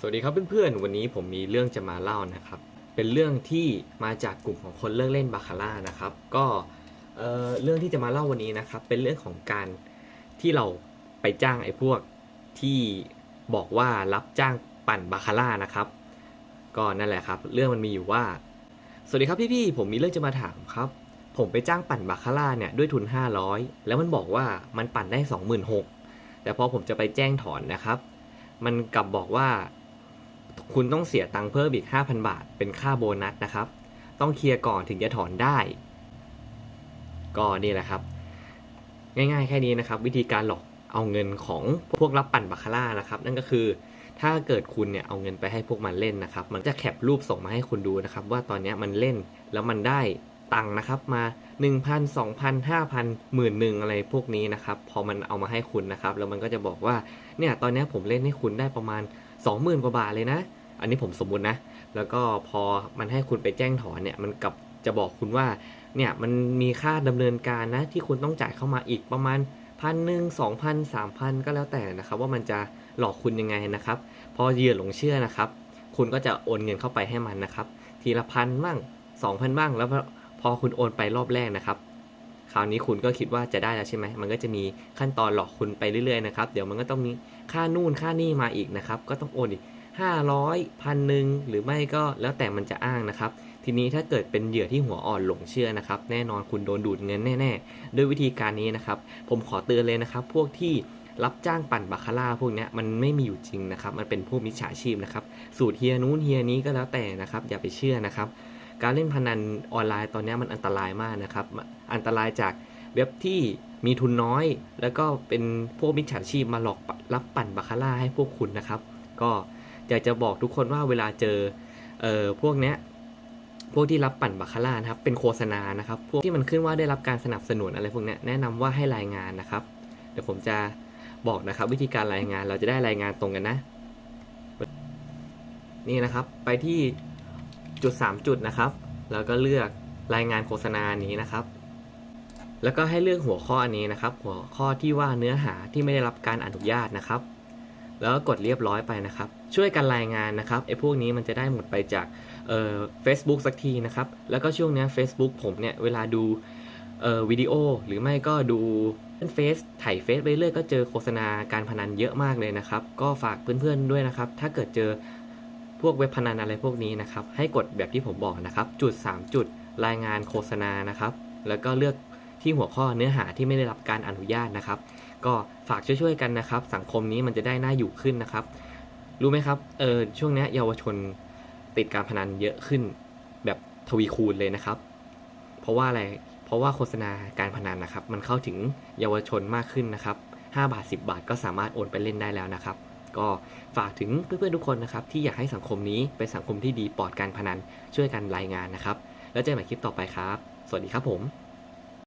สวัสดีครับเพื่อนๆ วันนี้ผมมีเรื่องจะมาเล่านะครับ เป็นเรื่องที่มาจากกลุ่มของคนเลิกเล่นบาคาร่านะครับ ก็เเรื่องที่จะมาเล่าวันนี้นะครับ เป็นเรื่องของการที่เราไปจ้างไอ้พวกที่บอกว่ารับจ้างปั่นบาคาร่านะครับ ก็นั่นแหละครับ เรื่องมันมีอยู่ว่า สวัสดีครับพี่ๆ ผมมีเรื่องจะมาถามครับ ผมไปจ้างปั่นบาคาร่าเนี่ยด้วยทุน 500 แล้วมันบอกว่ามันปั่นได้ 26,000แต่พอผมจะไปแจ้งถอนนะครับ มันกลับบอกว่า คุณต้องเสียตังค์เพิ่มอีก 5,000 บาท เป็นค่าโบนัสนะครับ ต้องเคลียร์ก่อนถึงจะถอนได้ ก็นี่แหละครับ ง่ายๆแค่นี้นะครับ วิธีการหลอกเอาเงินของพวกรับปั่นบาคาร่านะครับ นั่นก็คือถ้าเกิดคุณเนี่ยเอาเงินไปให้พวกมันเล่นนะครับ มันจะแคปรูปส่งมาให้คุณดูนะครับ ว่าตอนเนี้ยมันเล่นแล้วมันได้ตังค์นะครับมา 1,000 2,000 5,000หมื่นหนึ่งอะไรพวกนี้นะครับ พอมันเอามาให้คุณนะครับ แล้วมันก็จะบอกว่าเนี่ยตอนเนี้ยผมเล่นให้คุณได้ประมาณ 20,000 กว่าบาทเลยนะ อันนี้ผมสมมุตินะ แล้วก็พอมันให้คุณไปแจ้งถอนเนี่ยมันกับจะบอกคุณว่าเนี่ยมันมีค่าดำเนินการนะที่คุณต้องจ่ายเข้ามาอีกประมาณพันหนึ่งสองพันสามพันก็แล้วแต่นะครับว่ามันจะหลอกคุณยังไงนะครับ พอเหยื่อหลงเชื่อนะครับ คุณก็จะโอนเงินเข้าไปให้มันนะครับ ทีละพันบ้างสองพันบ้างแล้วพอคุณโอนไปรอบแรกนะครับ คราวนี้คุณก็คิดว่าจะได้แล้วใช่ไหมมันก็จะมีขั้นตอนหลอกคุณไปเรื่อยๆนะครับ เดี๋ยวมันก็ต้องมีค่านู่นค่านี่มาอีกนะครับ ก็ต้องโอนอีก500พันหนึ่งหรือไม่ก็แล้วแต่มันจะอ้างนะครับ ทีนี้ถ้าเกิดเป็นเหยื่อที่หัวอ่อนหลงเชื่อนะครับ แน่นอนคุณโดนดูดเงินแน่ ๆ ด้วยวิธีการนี้นะครับ ผมขอเตือนเลยนะครับ พวกที่รับจ้างปั่นบาคาร่าพวกนี้มันไม่มีอยู่จริงนะครับ มันเป็นพวกมิจฉาชีพนะครับ สูตรเฮียนู้นเฮียนี้ก็แล้วแต่นะครับ อย่าไปเชื่อนะครับ การเล่นพนันออนไลน์ตอนนี้มันอันตรายมากนะครับ อันตรายจากเว็บที่มีทุนน้อย แล้วก็เป็นพวกมิจฉาชีพมาหลอกรับปั่นบาคาร่าให้พวกคุณนะครับ ก็อยากจะบอกทุกคนว่าเวลาเจอเอ่อพวกเนี้ยพวกที่รับปั่นบาคาร่านะครับ เป็นโฆษณานะครับ พวกที่มันขึ้นว่าได้รับการสนับสนุนอะไรพวกนี้แนะนำว่าให้รายงานนะครับ เดี๋ยวผมจะบอกนะครับวิธีการรายงานเราจะได้รายงานตรงกันนะ นี่นะครับ ไปที่ จุด 3 จุดนะครับ แล้วก็เลือกรายงานโฆษณานี้นะครับ แล้วก็ให้เลือกหัวข้ออันนี้นะครับ หัวข้อที่ว่าเนื้อหาที่ไม่ได้รับการอนุญาตนะครับ แล้วก็กดเรียบร้อยไปนะครับ ช่วยกันรายงานนะครับไอ้พวกนี้มันจะได้หมดไปจากเอ่อ Facebook สักทีนะครับ แล้วก็ช่วงนี้ Facebook ผมเนี่ยเวลาดูเอ่อวิดีโอหรือไม่ก็ดูเล่นเฟซถ่ายเฟซไปเรื่อยก็เจอโฆษณาการพนันเยอะมากเลยนะครับ ก็ฝากเพื่อนๆด้วยนะครับ ถ้าเกิดเจอ พวกเว็บพนันอะไรพวกนี้นะครับ ให้กดแบบที่ผมบอกนะครับ จุด 3 จุดรายงานโฆษณานะครับ แล้วก็เลือกที่หัวข้อเนื้อหาที่ไม่ได้รับการอนุญาตนะครับ ก็ฝากช่วยๆกันนะครับ สังคมนี้มันจะได้น่าอยู่ขึ้นนะครับ รู้ไหมครับเออช่วงนี้เยาวชนติดการพนันเยอะขึ้น แบบทวีคูณเลยนะครับ เพราะว่าอะไรเพราะว่าโฆษณาการพนันนะครับ มันเข้าถึงเยาวชนมากขึ้นนะครับ5บาท 10 บาทก็สามารถโอนไปเล่นได้แล้วนะครับ ก็ฝากถึงเพื่อนๆทุกคนนะครับที่อยากให้สังคมนี้เป็นสังคมที่ดีปลอดการพนันช่วยกันรายงานนะครับ แล้วเจอกันใหม่คลิปต่อไปครับ สวัสดีครับผม